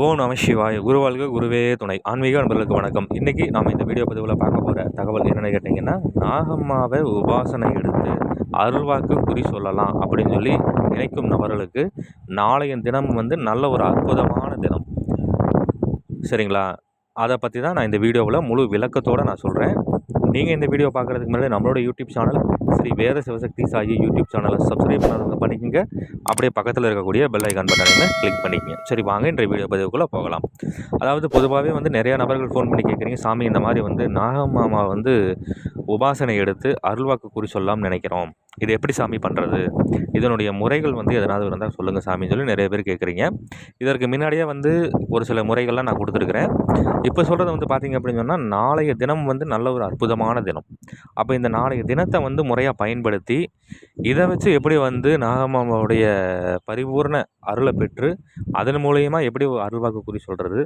ஓ நம சிவாய். குருவாழ்க குருவே துணை. ஆன்மீக நண்பர்களுக்கு வணக்கம். இன்றைக்கி நாம் இந்த வீடியோ பதிவில் பார்க்க போகிற தகவல் என்னென்னு கேட்டிங்கன்னா நாகம்மாவை உபாசனை எடுத்து அருள்வாக்கு குறி சொல்லலாம் அப்படின்னு சொல்லி நினைக்கும் நபர்களுக்கு நாளைய தினம் வந்து நல்ல ஒரு அற்புதமான தினம். சரிங்களா? அதை பற்றி தான் நான் இந்த வீடியோவில் முழு விளக்கத்தோடு நான் சொல்கிறேன் நீங்கள் இந்த வீடியோ பார்க்குறதுக்கு முன்னாடி நம்மளோட YouTube channel Sri Veda Sivasakthi Sai YouTube சேனலை சப்ஸ்கிரைப் பண்ணாதவங்க பண்ணிக்கங்க. அப்படியே பக்கத்தில் இருக்கக்கூடிய பெல் ஐக்கான் பட்டனையுமே கிளிக் பண்ணிக்கங்க. சரி வாங்க இன்றைய வீடியோ பதிவுக்குள்ளே போகலாம். அதாவது பொதுவாகவே வந்து நிறையா நபர்கள் ஃபோன் பண்ணி கேட்குறீங்க சாமி இந்த மாதிரி வந்து நாகமாமா வந்து உபாசனை எடுத்து அருள்வாக்கு குறி சொல்லலாம்னு நினைக்கிறோம். இது எப்படி சாமி பண்ணுறது இதனுடைய முறைகள் வந்து எதனாவது இருந்தால் சொல்லுங்கள் சாமின்னு சொல்லி நிறைய பேர் கேட்குறீங்க. இதற்கு முன்னாடியே வந்து ஒரு சில முறைகள்லாம் நான் கொடுத்துருக்குறேன். இப்போ சொல்கிறது வந்து பார்த்திங்க அப்படின்னு சொன்னால் நாளைய தினம் வந்து நல்ல ஒரு அற்புதமான தினம். அப்போ இந்த நாளைய தினத்தை வந்து முறையாக பயன்படுத்தி இதை வச்சு எப்படி வந்து நாகம்மாவுடைய பரிபூர்ண அருளை பெற்று அதன் மூலயமா எப்படி அருள்வாக்கு குறி சொல்கிறது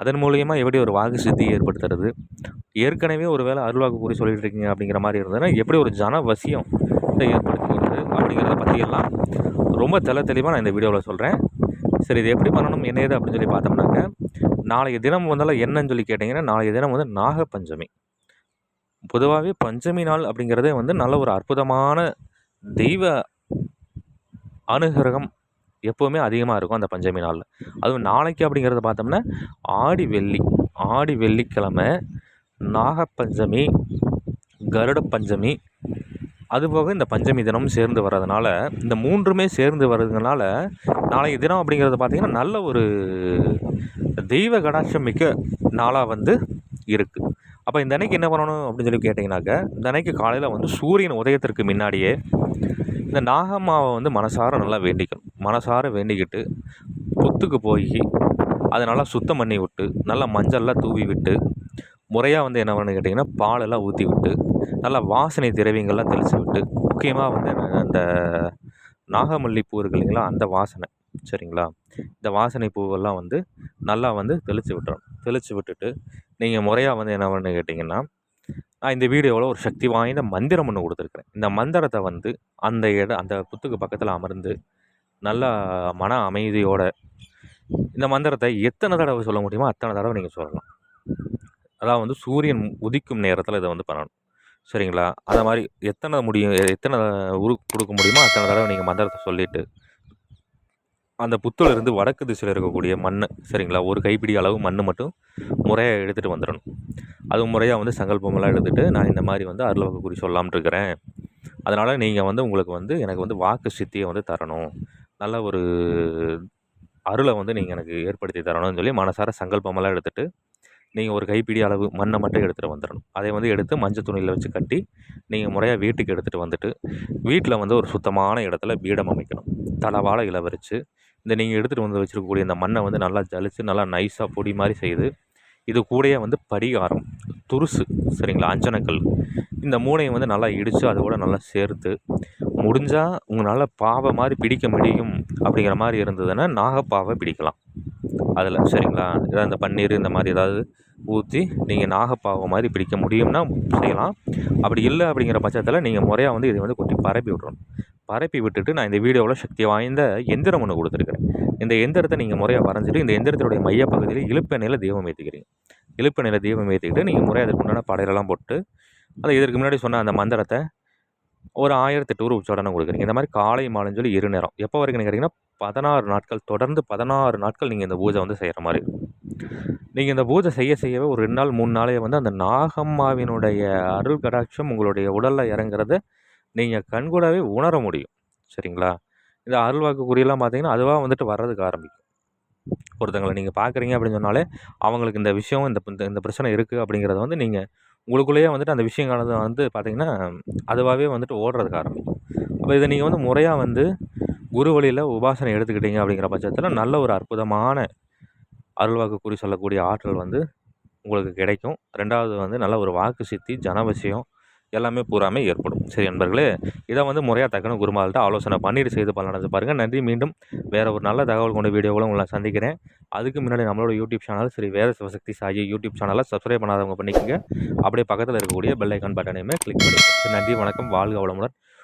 அதன் மூலயமா எப்படி ஒரு வாக்கு சித்தி ஏற்படுத்துறது? ஏற்கனவே ஒரு வேளை அருள்வாக்கு குறி சொல்லிட்டு இருக்கீங்க அப்படிங்கிற மாதிரி இருந்ததுன்னா எப்படி ஒரு ஜன வசியம் ஏற்படுத்துவது அப்படிங்கிறத பற்றியெல்லாம் ரொம்ப தெல தெளிவாக நான் இந்த வீடியோவில் சொல்கிறேன் சரி இது எப்படி பண்ணணும் என்ன ஏது அப்படின்னு சொல்லி பார்த்தோம்னாக்க நாளைய தினம் வந்தாலும் என்னன்னு சொல்லி கேட்டிங்கன்னா நாளைய தினம் வந்து நாகப்பஞ்சமி. பொதுவாகவே பஞ்சமி நாள் அப்படிங்கிறதே வந்து நல்ல ஒரு அற்புதமான தெய்வ அனுகிரகம் எப்போவுமே அதிகமாக இருக்கும் அந்த பஞ்சமி நாளில். அதுவும் நாளைக்கு அப்படிங்கிறத பார்த்தோம்னா ஆடி வெள்ளி ஆடி வெள்ளிக்கிழமை நாகப்பஞ்சமி கருட பஞ்சமி அதுபோக இந்த பஞ்சமி தினமும் சேர்ந்து வர்றதுனால இந்த மூன்றுமே சேர்ந்து வர்றதுனால நாளைய தினம் அப்படிங்கிறது பார்த்திங்கன்னா நல்ல ஒரு தெய்வ கடாட்சம் மிக்க நாளாக வந்து இருக்குது அப்போ இந்த அன்னைக்கு என்ன பண்ணணும் அப்படின்னு சொல்லி கேட்டிங்கனாக்க இந்த அன்னைக்கு காலையில் வந்து சூரியன் உதயத்திற்கு முன்னாடியே இந்த நாகம்மாவை வந்து மனசார நல்லா வேண்டிக்கணும். மனசார வேண்டிக்கிட்டு புத்துக்கு போய் அதை நல்லா சுத்தம் பண்ணி விட்டு நல்லா மஞ்சள்லாம் தூவி விட்டு முறையாக வந்து என்ன பண்ணு கேட்டிங்கன்னா பாலெல்லாம் ஊற்றி விட்டு நல்லா வாசனை திரவியங்கள்லாம் தெளித்து விட்டு முக்கியமாக வந்து அந்த நாகமல்லி பூ இருக்கு இல்லைங்களா அந்த வாசனை சரிங்களா? இந்த வாசனை பூவெல்லாம் வந்து நல்லா வந்து தெளித்து விட்டுறோம் தெளித்து விட்டுட்டு நீங்கள் முறையாக வந்து என்ன பண்ணு கேட்டிங்கன்னா நான் இந்த வீடியோவில் ஒரு சக்தி வாய்ந்த மந்திரம் ஒன்று கொடுத்துருக்குறேன். இந்த மந்திரத்தை வந்து அந்த இடம் அந்த புத்துக்கு பக்கத்தில் அமர்ந்து நல்லா மன அமைதியோட இந்த மந்திரத்தை எத்தனை தடவை சொல்ல முடியுமோ அத்தனை தடவை நீங்கள் சொல்லலாம். அதாவது வந்து சூரியன் உதிக்கும் நேரத்தில் இதை வந்து பண்ணணும். சரிங்களா? அதை மாதிரி எத்தனை முடியும் எத்தனை உரு கொடுக்க முடியுமோ அத்தனை தடவை நீங்கள் மந்திரத்தை சொல்லிவிட்டு அந்த புத்துலேருந்து வடக்கு திசையில் இருக்கக்கூடிய மண் சரிங்களா? ஒரு கைப்பிடி அளவு மண் மட்டும் முறையாக எடுத்துகிட்டு வந்துடணும். அது முறையாக வந்து சங்கல்பமெல்லாம் எடுத்துகிட்டு நான் இந்த மாதிரி வந்து அருள்வாக்கு குறி சொல்லாமல் இருக்கிறேன். அதனால் நீங்கள் வந்து உங்களுக்கு வந்து எனக்கு வந்து வாக்கு சித்தியை வந்து தரணும். நல்ல ஒரு அருளை வந்து நீங்கள் எனக்கு ஏற்படுத்தி தரணும்னு சொல்லி மனசார சங்கல்பமெல்லாம் எடுத்துகிட்டு நீங்கள் ஒரு கைப்பிடி அளவு மண்ணை மட்டும் எடுத்துகிட்டு வந்துடணும் அதை வந்து எடுத்து மஞ்சள் துணியில் வச்சு கட்டி நீங்கள் முறையாக வீட்டுக்கு எடுத்துகிட்டு வந்துட்டு வீட்டில் வந்து ஒரு சுத்தமான இடத்துல பீடம் அமைக்கணும். தளவாழை இளவரிச்சு. இந்த நீங்கள் எடுத்துகிட்டு வந்து வச்சுருக்கக்கூடிய இந்த மண்ணை வந்து நல்லா ஜலித்து நல்லா நைஸாக பொடி மாதிரி செய்து இது கூடயே வந்து படிகாரம் துருசு சரிங்களா அஞ்சனக்கல் இந்த மூனையை வந்து நல்லா இடித்து அது கூட நல்லா சேர்த்து முடிஞ்சால் உங்களால் பாவை மாதிரி பிடிக்க முடியும் அப்படிங்கிற மாதிரி இருந்ததுன்னா நாகப்பாவை பிடிக்கலாம். அதில் சரிங்களா? ஏதாவது இந்த பன்னீர் இந்த மாதிரி ஏதாவது ஊற்றி நீங்கள் நாகப்பாவை மாதிரி பிடிக்க முடியும்னா செய்யலாம். அப்படி இல்லை அப்படிங்கிற பட்சத்தில் நீங்கள் முறையாக வந்து இதை வந்து கொட்டி பரப்பி விட்றணும் பரப்பி விட்டுட்டு நான் இந்த வீடியோவில் சக்தி வாய்ந்த எந்திரம் ஒன்று கொடுத்துருக்குறேன். இந்த எந்திரத்தை நீங்கள் முறையாக வரைஞ்சிட்டு இந்த எந்திரத்தினுடைய மையப்பகுதியில் இழுப்பெண்ணையில் தீபம் ஏற்றிக்கிறீங்க இழுப்பெண்ணையில் தீபம் ஏற்றிக்கிட்டு நீங்கள் முறையாக அதுக்கு உண்டான படையலெல்லாம் போட்டு அதை இதற்கு முன்னாடி சொன்ன அந்த மந்திரத்தை ஒரு ஆயிரத்தெட்டு ஊர் உச்சோடனை கொடுக்குறீங்க. இந்த மாதிரி காலை மாலைன்னு சொல்லி இரு நேரம். எப்போ வரைக்கும் கேட்டிங்கன்னா பதினாறு நாட்கள் தொடர்ந்து பதினாறு நாட்கள் நீங்கள் இந்த பூஜை வந்து செய்கிற மாதிரி நீங்கள் இந்த பூஜை செய்ய செய்யவே ஒரு ரெண்டு நாள் மூணு நாளே வந்து அந்த நாகம்மாவினுடைய அருள் கடாட்சம் உங்களுடைய உடலில் இறங்குறத நீங்கள் கண்கூடாவே உணர முடியும். சரிங்களா? இந்த அருள்வாக்கு குறியெல்லாம் பார்த்தீங்கன்னா அதுவாக வந்துட்டு வர்றதுக்கு ஆரம்பிக்கும். ஒருத்தங்களை நீங்கள் பார்க்குறீங்க அப்படின்னு சொன்னாலே அவங்களுக்கு இந்த விஷயம் இந்த இந்த பிரச்சனை இருக்குது அப்படிங்கிறத வந்து நீங்கள் உங்களுக்குள்ளேயே வந்துட்டு அந்த விஷயங்கானது வந்து பார்த்திங்கன்னா அதுவாகவே வந்துட்டு ஓடுறதுக்கு ஆரம்பிக்கும். அப்போ இதை நீங்கள் வந்து முறையாக வந்து குரு வழியில் உபாசனை எடுத்துக்கிட்டீங்க அப்படிங்கிற பட்சத்தில் நல்ல ஒரு அற்புதமான அருள்வாக்கு குறி சொல்லக்கூடிய ஆற்றல் வந்து உங்களுக்கு கிடைக்கும். ரெண்டாவது வந்து நல்ல ஒரு வாக்கு சித்தி ஜனவசியம் எல்லாமே பூராமே ஏற்படும். சரி நண்பர்களே இதை வந்து முறையாக தக்கன குருமால்கிட்ட ஆலோசனை பண்ணிட்டு செய்து பலனது பாருங்கள் நன்றி. மீண்டும் வேறு ஒரு நல்ல தகவல் கொண்ட வீடியோவில் உங்களை சந்திக்கிறேன். அதுக்கு முன்னாடி நம்மளோட யூடியூப் சேனல் சரி வேறு சிவசக்தி சாயி யூடியூப் சேனலை சப்ஸ்கிரைப் பண்ணாதவங்க பண்ணிக்கோங்க. அப்படியே பக்கத்தில் இருக்கக்கூடிய பெல் ஐக்கான் பட்டனையுமே கிளிக் பண்ணிக்கோங்க. நன்றி. வணக்கம். வாழ்க வளமுடன்.